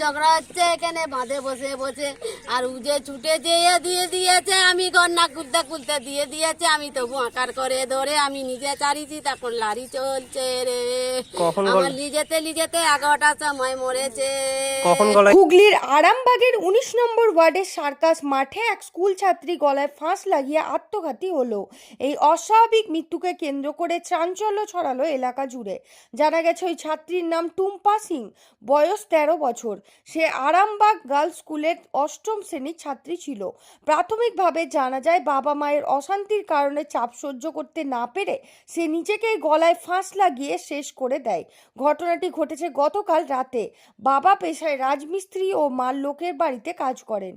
ঝগড়া হচ্ছে এখানে বাঁধে বসে বসে। আর উজে ছুটে যেয়ে দিয়ে দিয়েছে আমি গন্না খুলতে খুলতে দিয়ে দিয়েছে আমি তবু আঁকার করে ধরে আমি নিজে চারিছি তখন লারি চলছে রে। আমার লিজেতে লিজেতে এগারোটার সময় মরেছে। হুগলির আরামবাগের উনিশ নম্বর ওয়ার্ডের সার্কাস মাঠে এক স্কুল ছাত্রী গলায় ফাঁস লাগিয়ে আত্মঘাতী হলো। এই অস্বাভাবিক মৃত্যুকে কেন্দ্র করে চাঞ্চল্য ছড়ালো এলাকা জুড়ে। জানা গেছে ওই ছাত্রীর নাম টুম্পা সিং। বয়স তেরো বছর। সে আরামবাগ গার্লস স্কুলের অষ্টম শ্রেণির ছাত্রী ছিল। প্রাথমিকভাবে জানা যায়, বাবা মায়ের অশান্তির কারণে চাপ সহ্য করতে না পেরে সে নিজেকেই গলায় ফাঁস লাগিয়ে শেষ করে দেয়। ঘটনাটি ঘটেছে গতকাল রাতে। বাবা পেশায় রাজমিস্ত্রি ও মার লোকের বাড়িতে কাজ করেন।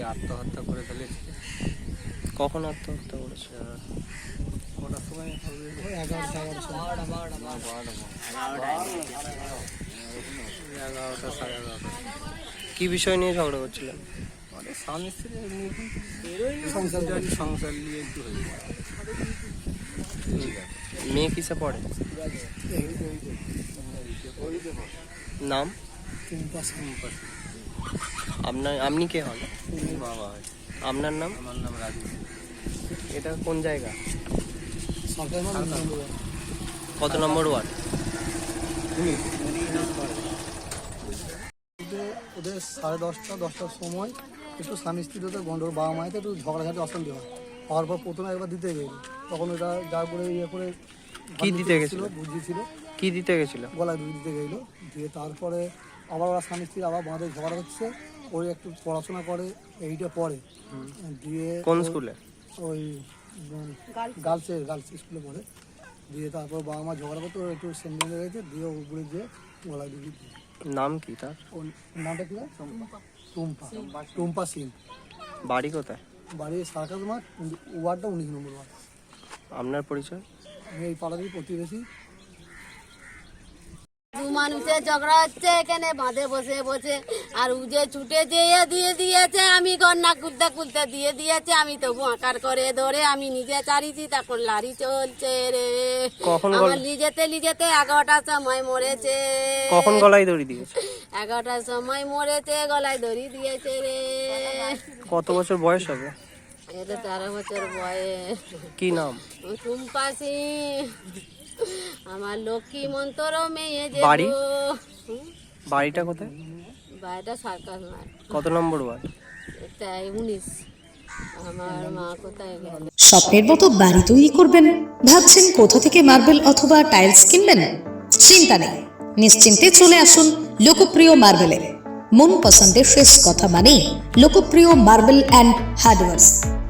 আগে আত্মহত্যা করে ফেলেছে। কখন আত্মহত্যা করেছে? কটার সময় হবে? এগারোটা এগারোটা সাড়ে এগারোটা। কি বিষয় নিয়ে ঝগড়া করছিলেন? মানে স্বামী স্ত্রী সংসার সংসার নিয়ে একটু মেয়ে কিসে পড়ে? নাম? আপনার আপনি কে হন? বাবা হয় আপনার নাম? আমার নাম রাজু। এটা কোন জায়গা? কত নম্বর ওয়ার্ড? ওদের- সাড়ে দশটা দশটার সময় একটু স্বামী স্ত্রী ওদের গন্ডোর বাবা মায়েতে একটু ঝগড়াঝাটি অশান্তি হয়। হওয়ার পর প্রথমে একবার দিতে গেল তখন ওটা যা করে ইয়ে করে কি দিতে গেছিল? বুঝিয়েছিল। কি দিতে গেছিল? গলায় দুধ দিতে গেলো দিয়ে তারপরে আবার ওরা স্বামী স্ত্রী আবার বাঁধে ঝগড়া হচ্ছে ওই একটু পড়াশোনা করে এইটা পড়ে। দিয়ে কোন স্কুলে? ওই গার্লসের গার্লস স্কুলে পড়ে। দিয়ে তারপর বাবা মা ঝগড়া করতে একটু হয়ে গেছে দিয়ে উপরে দিয়ে গলায় দুধ দিয়ে নাম কি তার? নামটা কি টুম্পা। টুম্পা। সিং বাড়ি কোথায়? বাড়ি সার্কাস মাঠ ওয়ার্ডটা উনিশ নম্বর ওয়ার্ড। আপনার পরিচয়? আমি এই পাড়ারই প্রতিবেশী। দু মানুষের ঝগড়া হচ্ছে এখানে বাঁধে বসে বসে। আর উজে ছুটে যেয়ে দিয়ে দিয়েছে আমি গন্না খুলতে খুলতে দিয়ে দিয়েছে আমি তবু আঁকার করে ধরে আমি নিজে চারিছি তখন লারি চলছে রে। আমার লিজেতে লিজেতে এগারোটার সময় মরেছে। কখন গলায় দড়ি দিয়েছে? এগারোটার সময় মরেছে গলায় দড়ি দিয়েছে রে। কত বছর বয়স হবে? এটা তেরো বছর বয়স। কি নাম? টুম্পাসি আমার লক্ষ্মী মন্তর মেয়ে যে বাড়ি? বাড়িটা কোথায়? বাড়িটা সার্কাস মাঠ। কত নম্বর ওয়ার্ড? তাই উনিশ। আমার মা কোথায় গেল? স্বপ্নের মতো বাড়ি তৈরি করবেন ভাবছেন কোথা থেকে মার্বেল অথবা টাইলস কিনবেন? চিন্তা নেই নিশ্চিন্তে চলে আসুন লোকপ্রিয় মার্বেলের। মন পছন্দের শেষ কথা মানে লোকপ্রিয় মার্বেল অ্যান্ড হার্ডওয়ার্স।